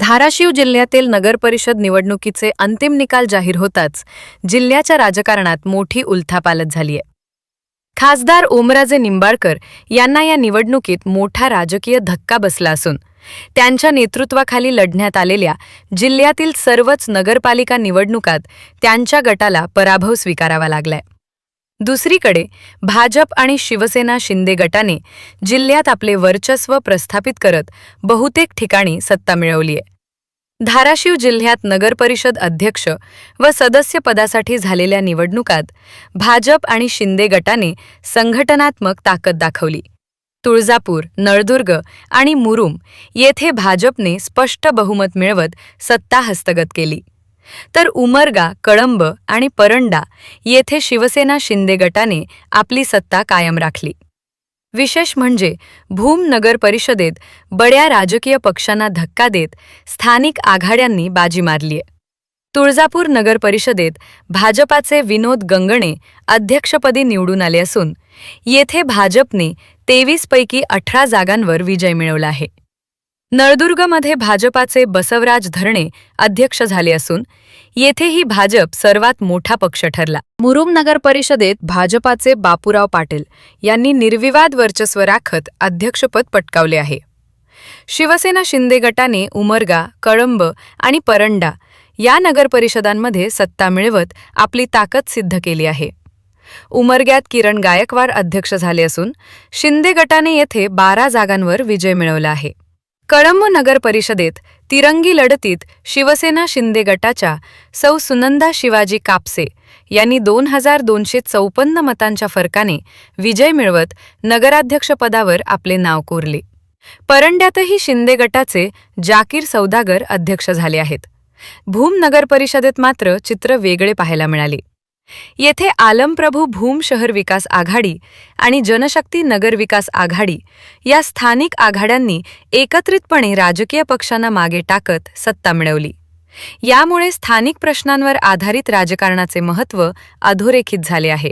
धाराशिव जिल्ह्यातील नगरपरिषद निवडणुकीचे अंतिम निकाल जाहीर होताच जिल्ह्याच्या राजकारणात मोठी उलथापालथ झालीय खासदार ओमराजे निंबाळकर यांना या निवडणुकीत मोठा राजकीय धक्का बसला असून त्यांच्या नेतृत्वाखाली लढण्यात आलेल्या जिल्ह्यातील सर्वच नगरपालिका निवडणुकात त्यांच्या गटाला पराभव स्वीकारावा लागलाय. दुसरीकडे भाजप आणि शिवसेना शिंदे गटाने जिल्ह्यात आपले वर्चस्व प्रस्थापित करत बहुतेक ठिकाणी सत्ता मिळवलीय धाराशिव जिल्ह्यात नगरपरिषद अध्यक्ष व सदस्य पदासाठी झालेल्या निवडणुकात भाजप आणि शिंदे गटाने संघटनात्मक ताकद दाखवली. तुळजापूर नळदुर्ग आणि मुरुम येथे भाजपने स्पष्ट बहुमत मिळवत सत्ता हस्तगत केली. तर उमरगा कळंब आणि परंडा येथे शिवसेना शिंदे गटाने आपली सत्ता कायम राखली. विशेष म्हणजे भूम नगर परिषदेत बड्या राजकीय पक्षांना धक्का देत स्थानिक आघाड्यांनी बाजी मारलीय तुळजापूर नगर परिषदेत भाजपाचे विनोद गंगणे अध्यक्षपदी निवडून आले असून येथे भाजपने तेवीस पैकी अठरा जागांवर विजय मिळवला आहे. नळदुर्गमध्ये भाजपाचे बसवराज धरणे अध्यक्ष झाले असून येथेही भाजप सर्वात मोठा पक्ष ठरला. मुरुम नगर परिषदेत भाजपाचे बापूराव पाटील यांनी निर्विवाद वर्चस्व राखत अध्यक्षपद पटकावले आहे. शिवसेना शिंदे गटाने उमरगा कळंब आणि परंडा या नगरपरिषदांमध्ये सत्ता मिळवत आपली ताकद सिद्ध केली आहे. उमरग्यात किरण गायकवाड अध्यक्ष झाले असून शिंदे गटाने येथे बारा जागांवर विजय मिळवला आहे. कळंब नगर परिषदेत तिरंगी लढतीत शिवसेना शिंदे गटाच्या सौ सुनंदा शिवाजी कापसे यांनी दोन हजार दोनशे चौपन्न मतांच्या फरकाने विजय मिळवत नगराध्यक्षपदावर आपले नाव कोरले. परंड्यातही शिंदे गटाचे जाकीर सौदागर अध्यक्ष झाले आहेत. भूम नगर परिषदेत मात्र चित्र वेगळे पाहायला मिळाले. येथे आलमप्रभू भूम शहर विकास आघाडी आणि जनशक्ती नगर विकास आघाडी या स्थानिक आघाड्यांनी एकत्रितपणे राजकीय पक्षांना मागे टाकत सत्ता मिळवली. यामुळे स्थानिक प्रश्नांवर आधारित राजकारणाचे महत्त्व अधोरेखित झाले आहे.